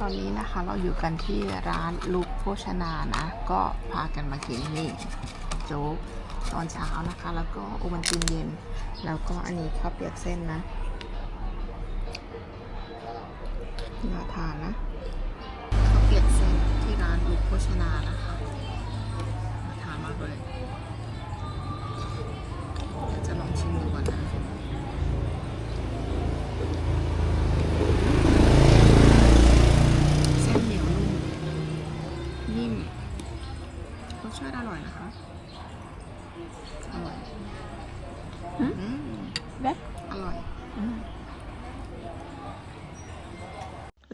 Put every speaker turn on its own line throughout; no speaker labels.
ตอนนี้นะคะเราอยู่กันที่ร้านลุกโภชนานะ ก็พากันมากินนี่โจ๊กตอนเช้านะคะ แล้วก็โอวันตินเย็น แล้วก็อันนี้ข้าวเปียกเส้นนะน่าทานนะข้าวเปียกเส้นที่ร้านลุกโภชนานะคะ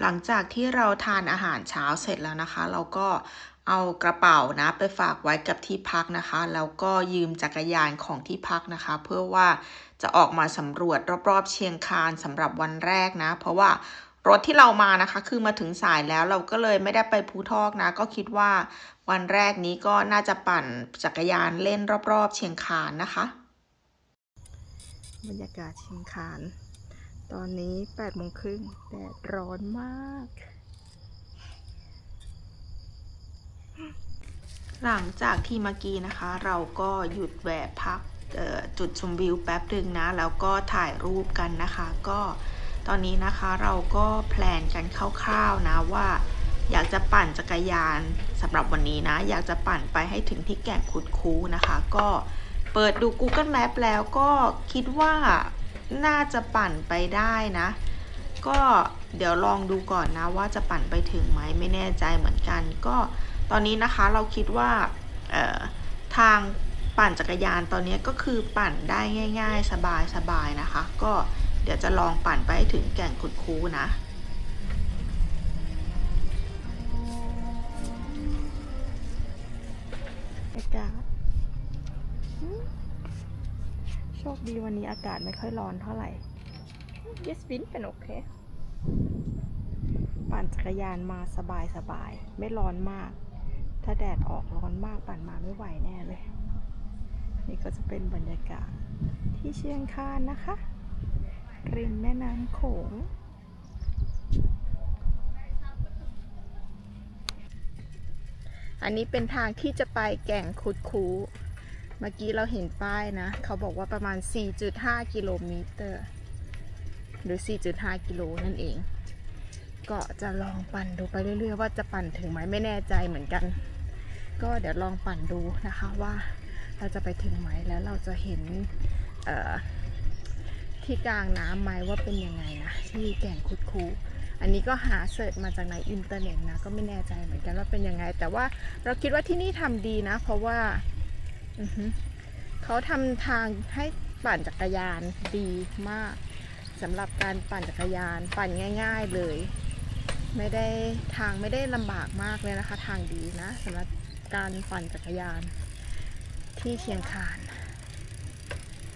ห
ลั
งจากที่เราทานอาหารเช้าเสร็จแล้วนะคะ เราก็เอากระเป๋านะไปฝากไว้กับที่พักนะคะ แล้วก็ยืมจักรยานของที่พักนะคะ เพื่อว่าจะออกมาสำรวจรอบๆเชียงคานสำหรับวันแรกนะ เพราะว่ารถที่เรามานะคะ คือมาถึงสายแล้วเราก็เลยไม่ได้ไปภูทอกนะ ก็คิดว่าวันแรกนี้ก็น่าจะปั่นจักรยานเล่นรอบๆ เชียงคานนะคะ บรรยากาศเชียงคาน ตอนนี้8โมงครึ่งแดดร้อนมาก หลังจากที่เมื่อกี้นะคะ เราก็หยุดแวะพักจุดชมวิวแป๊บหนึ่งนะ แล้วก็ถ่ายรูปกันนะคะ ก็ตอนนี้นะคะเราก็แพลนกันคร่าวๆนะว่าอยากจะปั่นจักรยานสำหรับวันนี้นะ อยากจะปั่นไปให้ถึงที่แก่งคุดคูนะคะ ก็ เปิดดู Google Map แล้วก็คิดว่าน่าจะปั่นไปได้นะ ก็เดี๋ยวลองดูก่อนนะว่าจะปั่นไปถึงไหมไม่แน่ใจเหมือนกัน ก็ตอนนี้นะคะเราคิดว่าทางปั่นจักรยานตอนนี้ก็คือปั่นได้ง่าย ๆ สบายๆนะคะ ก็เดี๋ยวจะลองปั่นไปถึงแก่งคุดคูนะอากาศ โชคดีวันนี้อากาศไม่ค่อยร้อนเท่าไหร่
yes Win เป็นโอเค
ปั่นจักรยานมาสบายสบายๆไม่ร้อนมาก ถ้าแดดออกร้อนมากปั่นมาไม่ไหวแน่เลย นี่ก็จะเป็นบรรยากาศที่เชียงคานนะคะ ริมแม่น้ำโขงอันนี้เป็นทางที่จะไปแก่งคุดคู มื่อกี้เราเห็นป้ายนะ เขาบอกว่าประมาณ 4.5 กิโลเมตร หรือ 4.5 กิโลนั่นเอง ก็จะลองปั่นดูไปเรื่อยๆ ว่าจะปั่นถึงไหมไม่แน่ใจเหมือนกัน ก็เดี๋ยวลองปั่นดูนะคะว่าเราจะไปถึงไหมแล้วเราจะเห็นที่กลางน้ำไหมว่าเป็นยังไงนะที่แก่งคุดคูอันนี้ก็หาเสิร์ชมาจากในอินเทอร์เน็ตนะก็ไม่แน่ใจเหมือนกันว่าเป็นยังไง แต่ว่าเราคิดว่าที่นี่ทำดีนะ เพราะว่า เขาทำทางให้ปั่นจักรยานดีมากสำหรับการปั่นจักรยานปั่นง่าย ๆเลย ไม่ได้ทางไม่ได้ลำบากมากเลยนะคะ ทางดีนะสำหรับการปั่นจักรยานที่เชียงคาน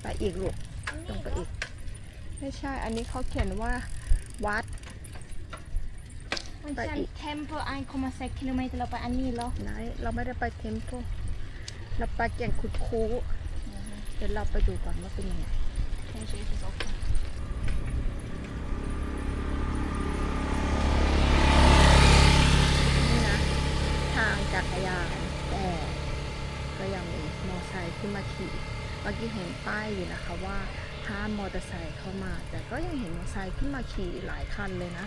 ไปอีกลูกตรงไปอีก ไม่ใช่อันนี้เขาเขียนว่าวัด
มัน
ไป
จะ
อีก
tempo 1,6 kilometer เราไปอันนี้เหรอ
ไหนเราไม่ได้ไป เทมโปเราไปแก่งขุดคูเดี๋ยวเราไปดูก่อนว่าเป็นยังไง
Kanske inte så ofta.
นี่นะ ทางจักรยานแต่ก็ยังมีมอเตอร์ไซค์ขึ้นมาขี่เมื่อกี้เห็นป้ายอยู่นะคะว่าห้ามมอเตอร์ไซค์เข้ามา แต่ก็ยังเห็นมอเตอร์ไซค์ขึ้นมาขี่หลายคันเลยนะ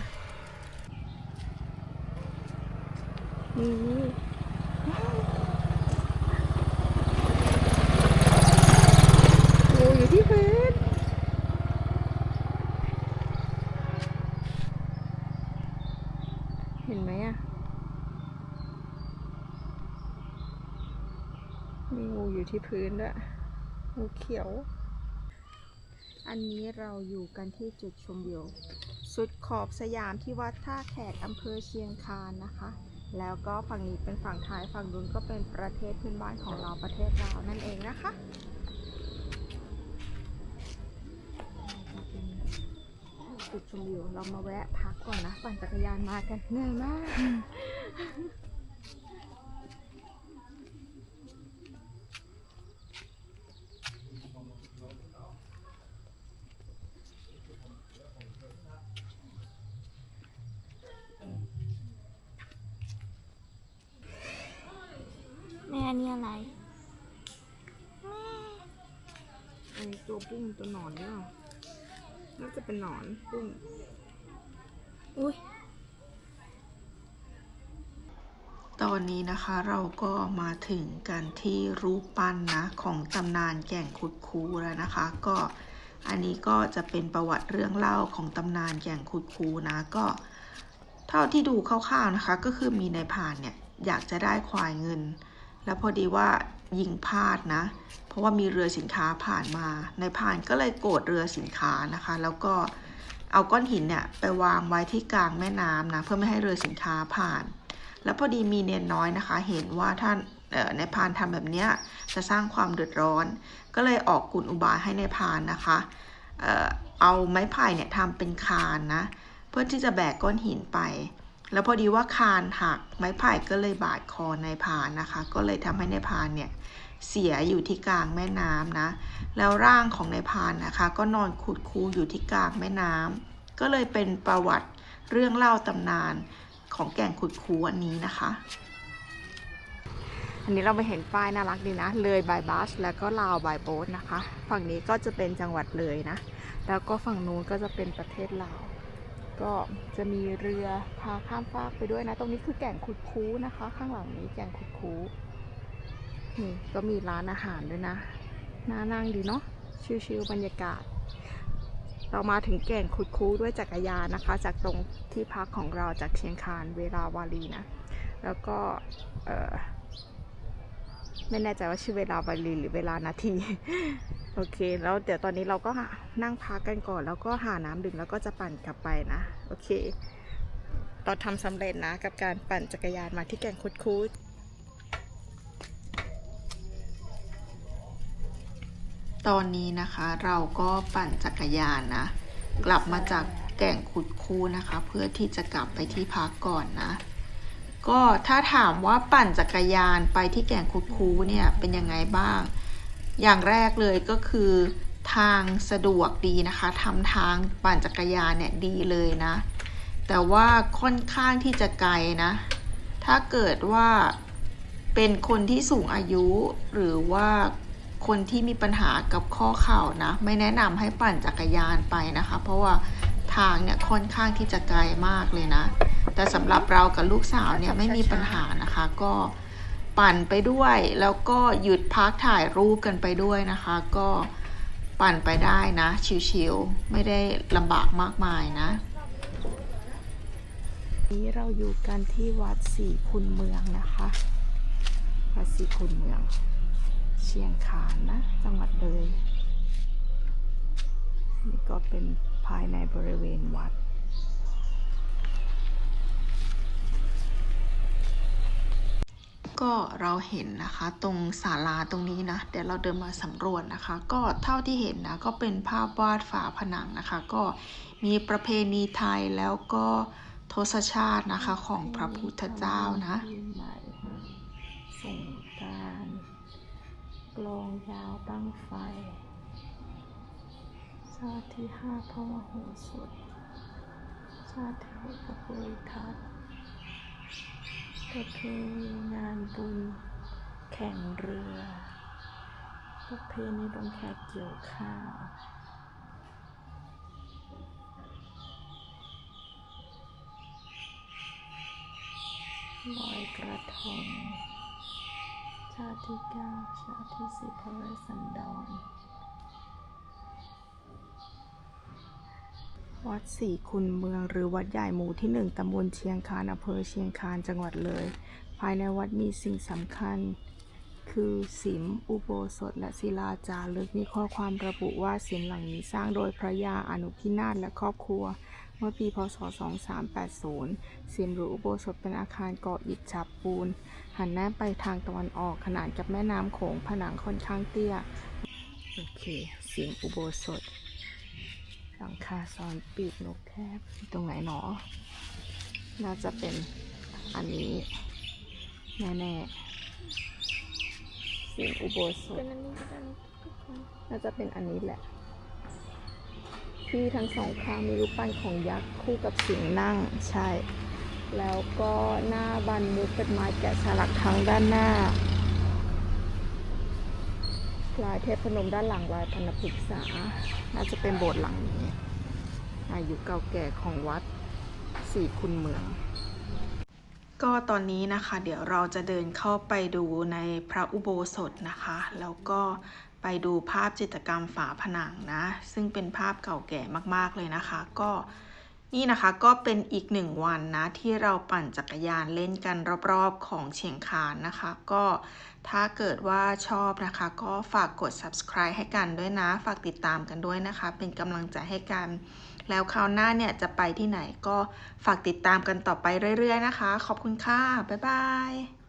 นี่งูอยู่ที่พื้น เห็นไหมอะมีงูอยู่ ที่พื้นด้วยงูเขียว อันนี้เราอยู่กันที่จุดชมวิว สุดขอบสยามที่วัดท่าแขกอำเภอเชียงคานนะคะ แล้วก็ฝั่งนี้เป็นฝั่งไทยฝั่งนู้นก็เป็นประเทศเพื่อนบ้านของเราประเทศลาวนั่นเองนะคะจุดชมวิวเรามาแวะพักก่อนนะปั่นจักรยานมากันเหนื่อยมาก
อันนี้อะไร
อันนี้ ตัวปุ้งตัวหนอนหรือเปล่าน่าจะเป็นหนอนปุ้ง
อุ้ย
ตอนนี้นะคะเราก็มาถึงกันที่รูปปั้นนะของตำนานแก่งคุดคูแล้วนะคะ ก็อันนี้ก็จะเป็นประวัติเรื่องเล่าของตำนานแก่งคุดคูนะก็ เท่าที่ดูคร่าวๆนะคะ ก็คือมีนายพรานเนี่ยอยากจะได้ควายเงิน แล้วพอดีว่า ยิงพลาดนะ เพราะว่ามีเรือสินค้าผ่านมา ในพานก็เลยโกรธเรือสินค้านะคะ แล้วก็เอาก้อนหินเนี่ยไปวางไว้ที่กลางแม่น้ำนะเพื่อไม่ให้เรือสินค้าผ่าน แล้วพอดีมีเนนน้อยนะคะ เห็นว่าท่านเอ่อนพานทำแบบนี้จะสร้างความเดือดร้อน ก็เลยออกกุลอุบายให้ในพานนะคะเอ่อเอาไม้ไผ่เนี่ยทำเป็นคานนะเพื่อที่จะแบกก้อนหินไป แล้วพอดีว่าคานหักไม้ไผ่ก็เลยบาดคอนายพานนะคะ ก็เลยทำให้นายพานเนี่ยเสียอยู่ที่กลางแม่น้ำนะ แล้วร่างของนายพานนะคะ ก็นอนขุดคูอยู่ที่กลางแม่น้ำก็เลยเป็นประวัติเรื่องเล่าตำนานของแก่งขุดคูอันนี้นะคะ อันนี้เราไปเห็นป้ายน่ารักดีนะ เลยบายบัสแล้วก็ลาวบายโบ๊ทนะคะ ฝั่งนี้ก็จะเป็นจังหวัดเลยนะ แล้วก็ฝั่งนู้นก็จะเป็นประเทศลาว ก็จะมีเรือพาข้ามฟากไปด้วยนะ ตรงนี้คือแก่งขุดคูนะคะ ข้างหลังนี้แก่งขุดคูนี่ก็มีร้านอาหารด้วยนะ น่านั่งดีเนาะ ชิลๆบรรยากาศ เรามาถึงแก่งคุดคูด้วยจักรยานนะคะ จากตรงที่พักของเราจากเชียงคานเวลาวารีนะ แล้วก็ไม่แน่ใจว่าชื่อเวลาวารีหรือเวลานาที โอเค แล้วเดี๋ยวตอนนี้เราก็นั่งพักกันก่อน แล้วก็หาน้ำดื่มแล้วก็จะปั่นกลับไปนะ โอเค เราทำสำเร็จนะ กับการปั่นจักรยานมาที่แก่งคุดคูตอนนี้นะคะเราก็ปั่นจักรยานนะ กลับมาจากแก่งขุดคูนะคะ เพื่อที่จะกลับไปที่พักก่อนนะ ก็ถ้าถามว่าปั่นจักรยานไปที่แก่งขุดคูเนี่ยเป็นยังไงบ้าง อย่างแรกเลยก็คือทางสะดวกดีนะคะทำทางปั่นจักรยานเนี่ยดีเลยนะ แต่ว่าค่อนข้างที่จะไกลนะ ถ้าเกิดว่าเป็นคนที่สูงอายุ หรือว่าคนที่มีปัญหากับข้อเข่านะ ไม่แนะนำให้ปั่นจักรยานไปนะคะ เพราะว่าทางเนี่ยค่อนข้างที่จะไกลมากเลยนะ แต่สำหรับเรากับลูกสาวเนี่ยไม่มีปัญหานะคะก็ ปั่นไปด้วย แล้วก็หยุดพักถ่ายรูปกันไปด้วยนะคะ ก็ปั่นไปได้นะ ชิวๆไม่ได้ลำบากมากมายนะ นี้เราอยู่กันที่วัดศรีคุณเมืองนะคะวัดศรีคุณเมือง เชียงคานนะ จังหวัดเลย นี่ก็เป็นภายในบริเวณวัด ก็เราเห็นนะคะตรงศาลาตรงนี้นะเดี๋ยวเราเดินมาสำรวจนะคะ ก็เท่าที่เห็นนะก็เป็นภาพวาดฝาผนังนะคะ ก็มีประเพณีไทยแล้วก็ทศชาตินะคะของพระพุทธเจ้านะสงการกลองยาวตั้งไฟชาติที่ห้าพระมโหสถชาติที่หกพระโพธิทัต ประเพณีงานบุญแข่งเรือ ประเพณีลงแขกเกี่ยวข้าวลอยกระทง ชาติที่เก้าชาติที่สิบพระเวสสันดร วัดศรีคุณเมืองหรือวัดใหญ่หมู่ที่หนึ่งตำบลเชียงคานอำเภอเชียงคานจังหวัดเลย ภายในวัดมีสิ่งสำคัญ คือศิมอุโบสถและศิลาจารึกมีข้อความระบุว่าศิมหลังนี้สร้างโดยพระยาอนุพินาศและครอบครัว เมื่อปีพศ 2380ศิมหรืออุโบสถเป็นอาคารก่ออิฐฉาบปูน หันหน้าไปทางตะวันออกขนานกับแม่น้ำโขงผนังค่อนข้างเตี้ย โอเคศิมอุโบสถ หลังคาซ้อนปีกนกแคบอยู่ตรงไหนหนอ น่าจะเป็นอันนี้แน่ๆสิ่งอุโบสถ
น่า
จะเป็นอันนี้แหละ ที่ทั้งสองข้างมีรูปปั้นของยักษ์คู่กับสิงนั่งใช่ แล้วก็หน้าบันมุกเป็นไม้แกะสลักทั้งด้านหน้า
ลายเทพนมด้านหลังลายพนพฤกษา น่าจะเป็นโบสถ์หลังนี้ อายุเก่าแก่ของวัดสี่คุณเมือง ก็ตอนนี้นะคะ เดี๋ยวเราจะเดินเข้าไปดูในพระอุโบสถนะคะ แล้วก็ไปดูภาพจิตรกรรมฝาผนังนะ ซึ่งเป็นภาพเก่าแก่มากๆเลยนะคะ ก็ นี่นะคะก็เป็นอีกหนึ่งวันนะที่เราปั่นจักรยานเล่นกันรอบๆของเชียงคานนะคะ ก็ถ้าเกิดว่าชอบนะคะ ก็ฝากกด subscribe ให้กันด้วยนะ ฝากติดตามกันด้วยนะคะ เป็นกำลังใจให้กัน แล้วคราวหน้าเนี่ยจะไปที่ไหนก็ฝากติดตามกันต่อไปเรื่อยๆนะคะ ขอบคุณค่ะ บ๊ายบาย